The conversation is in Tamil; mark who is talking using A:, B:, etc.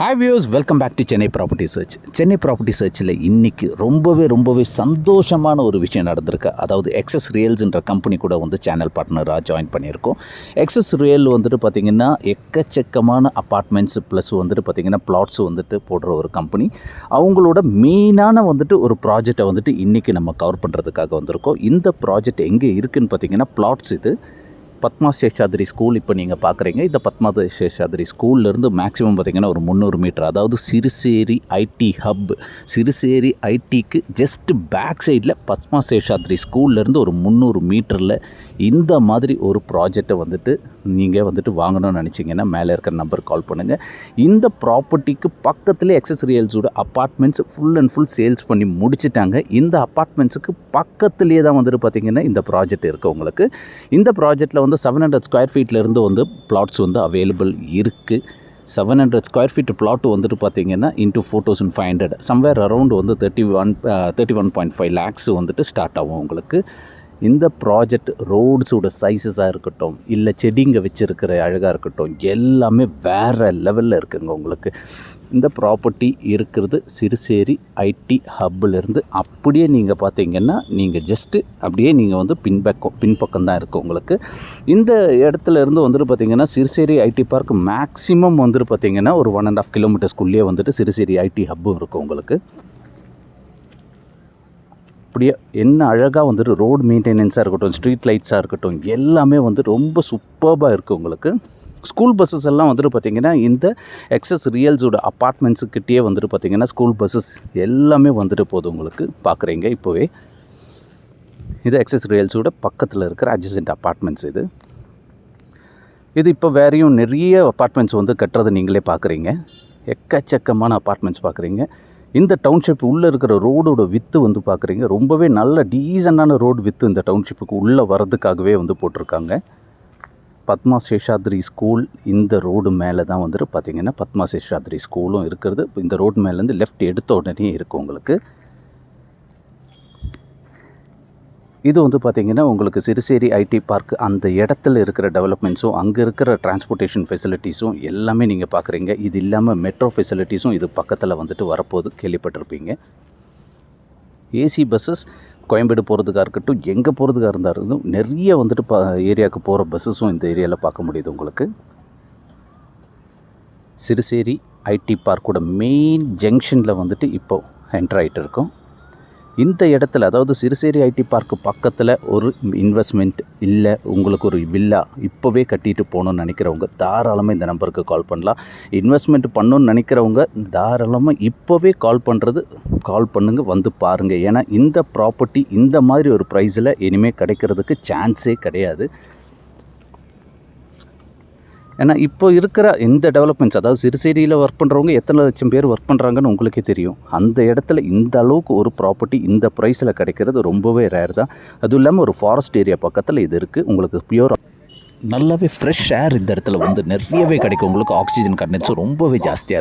A: Hi views welcome back to Chennai property search Chennai property சர்ச்சில் இன்றைக்கி ரொம்பவே ரொம்பவே சந்தோஷமான ஒரு விஷயம் நடந்திருக்கு. அதாவது எக்ஸஸ் ரியல்ஸ்ன்ற கம்பெனி கூட வந்து சேனல் பார்ட்னராக ஜாயின் பண்ணியிருக்கோம். எக்ஸஸ் ரியல் வந்துட்டு பார்த்திங்கன்னா எக்கச்சக்கமான அப்பார்ட்மெண்ட்ஸ் ப்ளஸ் வந்துட்டு பார்த்திங்கன்னா பிளாட்ஸ் வந்துட்டு போடுற ஒரு கம்பெனி அவங்களோட மெயினான வந்துட்டு ஒரு ப்ராஜெக்டை வந்துட்டு இன்றைக்கி நம்ம கவர் பண்ணுறதுக்காக வந்திருக்கோம். இந்த ப்ராஜெக்ட் எங்கே இருக்குதுன்னு பார்த்திங்கன்னா பிளாட்ஸ் இது. பத்மா சேஷாதிரி ஸ்கூல் இப்போ நீங்கள் பார்க்குறீங்க இந்த பத்மா சேஷாதிரி ஸ்கூல்லேருந்து மேக்ஸிமம் பார்த்திங்கன்னா ஒரு முந்நூறு மீட்டர் அதாவது சிறுசேரி ஐடி ஹப் சிறுசேரி ஐடிக்கு ஜஸ்ட் பேக் சைடில் பத்மா சேஷாதிரி ஸ்கூல்லேருந்து ஒரு முந்நூறு மீட்டரில் இந்த மாதிரி ஒரு ப்ராஜெக்டை வந்துட்டு நீங்கள் வந்துட்டு வாங்கணும்னு நினச்சிங்கன்னா மேலே இருக்கிற நம்பர் கால் பண்ணுங்கள் இந்த ப்ராப்பர்ட்டிக்கு பக்கத்துலேயே எக்ஸஸ்ரியல்ஸோட apartments full and full sales பண்ணி முடிச்சிட்டாங்க. இந்த அப்பார்ட்மெண்ட்ஸுக்கு பக்கத்துலேயே தான் வந்துட்டு பார்த்திங்கன்னா இந்த ப்ராஜெக்ட் இருக்குது உங்களுக்கு. இந்த ப்ராஜெக்ட்டில் வந்து செவன் ஹண்ட்ரட் ஸ்கொயர் ஃபீட்லேருந்து வந்து பிளாட்ஸ் வந்து அவைலபிள் இருக்குது seven hundred square feet flat வந்துட்டு பார்த்தீங்கன்னா into four thousand five hundred somewhere around வந்து thirty one thirty one point five lakhs வந்துட்டு ஸ்டார்ட் ஆகும் உங்களுக்கு. இந்த ப்ராஜெக்ட் ரோட்ஸோட சைஸஸாக இருக்கட்டும் இல்லை செடிங்க வச்சுருக்கிற அழகாக இருக்கட்டும் எல்லாமே வேறு லெவலில் இருக்குங்க உங்களுக்கு. இந்த ப்ராப்பர்ட்டி இருக்கிறது சிறுசேரி ஐடி ஹப்பிலிருந்து அப்படியே நீங்கள் பார்த்தீங்கன்னா நீங்கள் ஜஸ்ட்டு அப்படியே நீங்கள் வந்து பின்பக்கம் பின்பக்கம் தான் இருக்குது உங்களுக்கு. இந்த இடத்துல இருந்து வந்துட்டு பார்த்தீங்கன்னா சிறுசேரி ஐடி பார்க் மேக்ஸிமம் வந்துட்டு பார்த்தீங்கன்னா ஒரு ஒன் அண்ட் ஆஃப் கிலோமீட்டர்ஸ்குள்ளேயே வந்துட்டு சிறுசேரி ஐடி ஹப்பும் இருக்கும் உங்களுக்கு. அப்படியே என்ன அழகாக வந்துட்டு ரோடு மெயின்டெனன்ஸாக இருக்கட்டும் ஸ்ட்ரீட் லைட்ஸாக இருக்கட்டும் எல்லாமே வந்து ரொம்ப சூப்பர்பாக இருக்குது உங்களுக்கு. ஸ்கூல் பஸ்ஸஸ் எல்லாம் வந்துட்டு பார்த்திங்கன்னா இந்த எக்ஸஸ் ரியல்ஸோட அப்பார்ட்மெண்ட்ஸுக்கிட்டேயே வந்துட்டு பார்த்திங்கன்னா ஸ்கூல் பஸ்ஸஸ் எல்லாமே வந்துட்டு போகுது உங்களுக்கு பார்க்குறீங்க இப்போவே. இது எக்ஸஸ் ரியல்ஸோட பக்கத்தில் இருக்கிற அட்ஜசன்ட் அப்பார்ட்மெண்ட்ஸ் இது. இது இப்போ வேறையும் நிறைய அப்பார்ட்மெண்ட்ஸ் வந்து கட்டுறதை நீங்களே பார்க்குறீங்க எக்கச்சக்கமான அப்பார்ட்மெண்ட்ஸ் பார்க்குறீங்க இந்த டவுன்ஷிப் உள்ளே இருக்கிற ரோடோட வித்து வந்து பார்க்குறீங்க ரொம்பவே நல்ல டீசண்டான ரோடு வித்து இந்த டவுன்ஷிப்புக்கு உள்ளே வரதுக்காகவே வந்து போட்டிருக்காங்க. பத்மா சேஷாத்ரி ஸ்கூல் இந்த ரோடு மேலே தான் வந்துட்டு பார்த்தீங்கன்னா பத்மா சேஷாத்ரி ஸ்கூலும் இருக்கிறது இந்த ரோடு மேலேருந்து லெஃப்ட் எடுத்த உடனே இருக்கும் உங்களுக்கு. இது வந்து பார்த்திங்கன்னா உங்களுக்கு சிறுசேரி ஐடி பார்க் அந்த இடத்துல இருக்கிற டெவலப்மெண்ட்ஸும் அங்கே இருக்கிற டிரான்ஸ்போர்ட்டேஷன் ஃபெசிலிட்டிஸும் எல்லாமே நீங்கள் பார்க்குறீங்க. இது இல்லாமல் மெட்ரோ ஃபெசிலிட்டிஸும் இது பக்கத்தில் வந்துட்டு வரப்போகுது கேள்விப்பட்டிருப்பீங்க. ஏசி பஸ்ஸஸ் கோயம்பேடு போகிறதுக்காக இருக்கட்டும் எங்கே போகிறதுக்காக இருந்தாலும் நிறைய வந்துட்டு ப ஏரியாவுக்கு போகிற பஸ்ஸஸும் இந்த ஏரியாவில் பார்க்க முடியுது உங்களுக்கு. சிறுசேரி ஐடி பார்க்கோட மெயின் ஜங்ஷனில் வந்துட்டு இப்போது என்டர் ஆகிட்டு இருக்கோம். இந்த இடத்துல அதாவது சிறுசேரி ஐடி பார்க்கு பக்கத்தில் ஒரு இன்வெஸ்ட்மெண்ட் இல்லை உங்களுக்கு ஒரு வில்லா இப்போவே கட்டிட்டு போகணும்னு நினைக்கிறவங்க தாராளமாக இந்த நம்பருக்கு கால் பண்ணலாம். இன்வெஸ்ட்மெண்ட் பண்ணணும்னு நினைக்கிறவங்க தாராளமாக இப்போவே கால் பண்ணுறது கால் பண்ணுங்கள் வந்து பாருங்கள் ஏன்னா இந்த ப்ராப்பர்ட்டி இந்த மாதிரி ஒரு ப்ரைஸில் இனிமேல் கிடைக்கிறதுக்கு சான்ஸே கிடையாது. ஏன்னா இப்போ இருக்கிற இந்த டெவலப்மெண்ட்ஸ் அதாவது சிறுசேரியில் ஒர்க் பண்ணுறவங்க எத்தனை லட்சம் பேர் ஒர்க் பண்ணுறாங்கன்னு உங்களுக்கே தெரியும். அந்த இடத்துல இந்த அளவுக்கு ஒரு ப்ராப்பர்ட்டி இந்த ப்ரைஸில் கிடைக்கிறது ரொம்பவே ரேர் தான். அதுவும் இல்லாமல் ஒரு ஃபாரஸ்ட் ஏரியா பக்கத்தில் இது இருக்குது உங்களுக்கு பியூர் நல்லாவே ஃப்ரெஷ் ஏர் இந்த இடத்துல வந்து நிறையவே கிடைக்கும். உங்களுக்கு ஆக்சிஜன் கண்டென்ஸும் ரொம்பவே ஜாஸ்தியாக